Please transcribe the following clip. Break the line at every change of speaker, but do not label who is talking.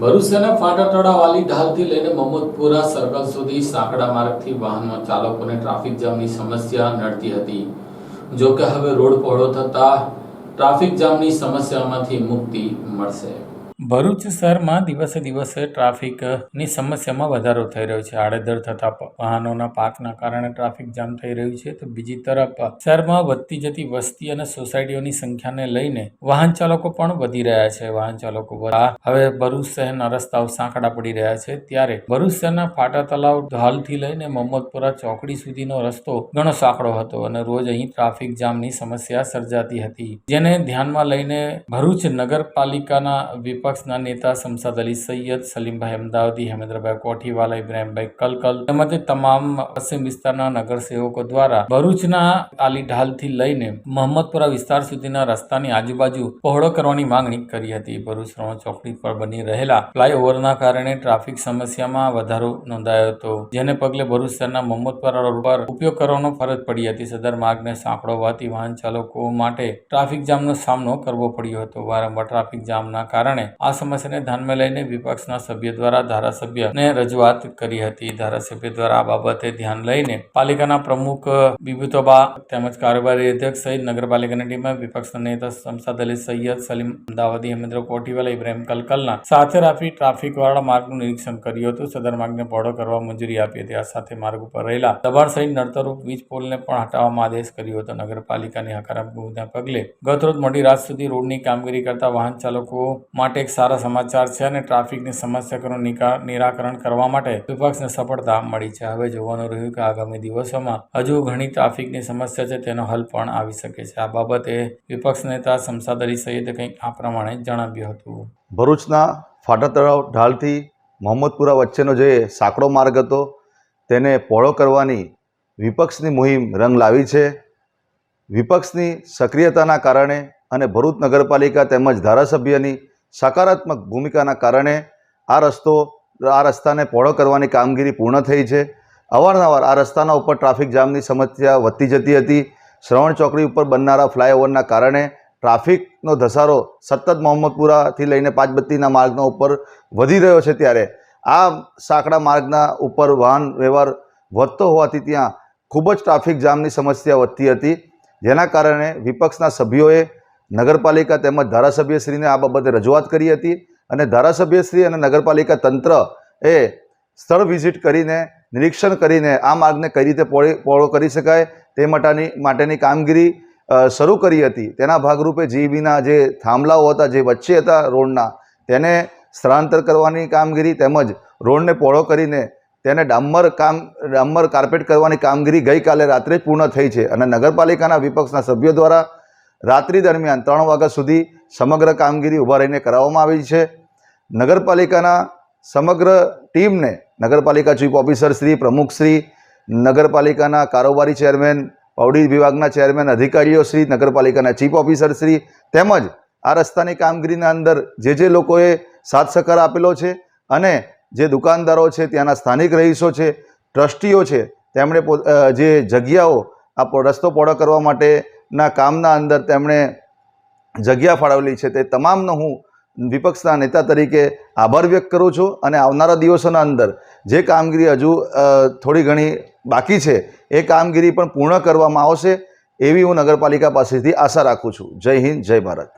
ભરૂચના ફાટાટોડા વાલી ઢાલથી લઈને મહમદપુરા સર્કલ સુધી સાંકડા માર્ગથી વાહનો ચાલકોને ટ્રાફિક જામની સમસ્યા નડતી હતી. જો કે હવે રોડ પહોળો થતા ટ્રાફિક જામની સમસ્યામાંથી મુક્તિ મળશે. ભરૂચ શહેરમાં દિવસે દિવસે ટ્રાફિકની સમસ્યામાં વધારો થઈ રહ્યો છે. આડેધડ થતા વાહનોના પાર્કના કારણે ટ્રાફિક જામ થઈ રહ્યું છે. તો બીજી તરફ, શહેરમાં વધતી જતી વસ્તી અને સોસાયટીઓની સંખ્યાને લઈને વાહન ચાલકો પણ વધી રહ્યા છે. વાહન ચાલકો હવે ભરૂચ શહેરના રસ્તાઓ સાંકડા પડી રહ્યા છે. ત્યારે ભરૂચ શહેરના ફાટા તલાવ ઢાલથી લઈને મોહમ્મદપુરા ચોકડી સુધીનો રસ્તો ઘણો સાંકડો હતો અને રોજ અહીં ટ્રાફિક જામની સમસ્યા સર્જાતી હતી. જેને ધ્યાનમાં લઈને ભરૂચ નગરપાલિકાના વિપક્ષના નેતા શમસાદ અલી સૈયદ, સલીમભાઈ અમદાવાદી હેમેન્દ્રભાઈ કોઠીવાલા, ઇબ્રાહીમભાઈ કલકલ તેમજ તમામ પશ્ચિમ વિસ્તારના નગરસેવકો દ્વારા ભરૂચના આલી ઢાલથી લઈને મોહમ્મદપુરા વિસ્તાર સુધીના રસ્તાની આજુબાજુ પહોળો કરવાની માંગણી કરી હતી. ભરૂચ રણ ચોકડી પર બની રહેલા ફ્લાયઓવરના કારણે ટ્રાફિક સમસ્યામાં વધારો નોંધાયો હતો, જેને પગલે ભરૂચ શહેરના મોહમ્મદપુરા રોડ પર ઉપયોગ કરવાનો ફરજ પડી હતી. સદર માર્ગને સાંકળોવાથી વાહન ચાલકો માટે ટ્રાફિક જામનો સામનો કરવો પડ્યો હતો. વારંવાર ટ્રાફિક જામના કારણે આ સમસ્યાને ધ્યાનમાં લઈને વિપક્ષના સભ્ય દ્વારા ધારાસભ્યને રજૂઆત કરી હતી. ધારાસભ્ય દ્વારા આ બાબતે ધ્યાન લઈને પાલિકાના પ્રમુખ બિબુતોબા તેમજ કારોબારી અધ્યક્ષ સહિત નગરપાલિકાની ટીમે વિપક્ષના નેતા શમસાદ અલી, સૈયદ સલીમ અમદાવાદી હેમેન્દ્ર કોઠીવાલા, ઇબ્રાહિમ કલકલના સાથે રાખી ટ્રાફિક વાળા માર્ગનું નિરીક્ષણ કર્યું હતું. સદર માર્ગને પહોળો કરવા મંજૂરી આપી હતી. આ સાથે માર્ગ ઉપર રહેલા દબાણ સહિત નડતરૂપ વીજ પોલને પણ હટાવવામાં આદેશ કર્યો હતો. નગરપાલિકાની હકારાત્મક ભૂમિકા પગલે ગતરોજ મોડી રાત સુધી રોડની કામગીરી કરતા વાહન ચાલકો માટે એક સારા સમાચાર છે અને ટ્રાફિકની સમસ્યાનું નિકા- નિરાકરણ કરવા માટે વિપક્ષને સફળતા મળી છે. હવે જોવાનું રહ્યું કે આગામી દિવસોમાં હજુ ઘણી ટ્રાફિકની સમસ્યા છે, તેનો હલ પણ આવી શકે છે. આ બાબતે વિપક્ષ નેતા શમસાદ અલી સૈયદે કંઈક આ પ્રમાણે જણાવ્યું હતું.
ભરૂચના ફાટા તળાવ ઢાલથી મોહમ્મદપુરા વચ્ચેનો જે સાંકડો માર્ગ હતો, તેને પહોળો કરવાની વિપક્ષની મુહિમ રંગ લાવી છે. વિપક્ષની સક્રિયતાના કારણે અને ભરૂચ નગરપાલિકા તેમજ ધારાસભ્યની સકારાત્મક ભૂમિકાના કારણે આ રસ્તો, આ રસ્તાને પહોળો કરવાની કામગીરી પૂર્ણ થઈ છે. અવારનવાર આ રસ્તાના ઉપર ટ્રાફિક જામની સમસ્યા વધતી જતી હતી. શ્રવણ ચોકડી ઉપર બનનારા ફ્લાયઓવરના કારણે ટ્રાફિકનો ધસારો સતત મોહમ્મદપુરાથી લઈને પાંચબત્તીના માર્ગના ઉપર વધી રહ્યો છે ત્યારે આ સાંકડા માર્ગના ઉપર વાહન વ્યવહાર વધતો હોવાથી ત્યાં ખૂબ જ ટ્રાફિક જામની સમસ્યા વધતી હતી. જેના કારણે વિપક્ષના સભ્યોએ નગરપાલિકા તેમજ ધારાસભ્યશ્રીને આ બાબતે રજૂઆત કરી હતી અને ધારાસભ્યશ્રી અને નગરપાલિકા તંત્ર એ સ્થળ વિઝિટ કરીને, નિરીક્ષણ કરીને આ માર્ગને કઈ રીતે પહોળી કરી શકાય તે માટેની માટેની કામગીરી શરૂ કરી હતી. તેના ભાગરૂપે જીબીના જે થાંભલાઓ હતા, જે વચ્ચે હતા રોડના, તેને સ્થળાંતર કરવાની કામગીરી તેમજ રોડને પહોળો કરીને તેને ડામર કામ, ડામર કાર્પેટ કરવાની કામગીરી ગઈકાલે રાત્રે જ પૂર્ણ થઈ છે અને નગરપાલિકાના વિપક્ષના સભ્યો દ્વારા રાત્રિ દરમિયાન ત્રણ વાગ્યા સુધી સમગ્ર કામગીરી ઊભા રહીને કરાવવામાં આવી છે. નગરપાલિકાના સમગ્ર ટીમને નગરપાલિકા ચીફ ઓફિસર શ્રી પ્રમુખશ્રી નગરપાલિકાના કારોબારી ચેરમેન પૌડી વિભાગના ચેરમેન, અધિકારીઓ શ્રી, નગરપાલિકાના ચીફ ઓફિસર શ્રી તેમજ આ રસ્તાની કામગીરીના અંદર જે જે લોકોએ સાથ સહકાર આપેલો છે અને જે દુકાનદારો છે, ત્યાંના સ્થાનિક રહીશો છે, ટ્રસ્ટીઓ છે, તેમણે જે જગ્યાઓ આ રસ્તો પહોળો કરવા માટેના કામના અંદર તેમણે જગ્યા ફાળવેલી છે તે તમામનો હું વિપક્ષના નેતા તરીકે આભાર વ્યક્ત કરું છું અને આવનારા દિવસોના અંદર જે કામગીરી હજુ થોડી ઘણી બાકી છે, એ કામગીરી પણ પૂર્ણ કરવામાં આવશે એવી હું નગરપાલિકા પાસેથી આશા રાખું છું. જય હિન્દ, જય ભારત.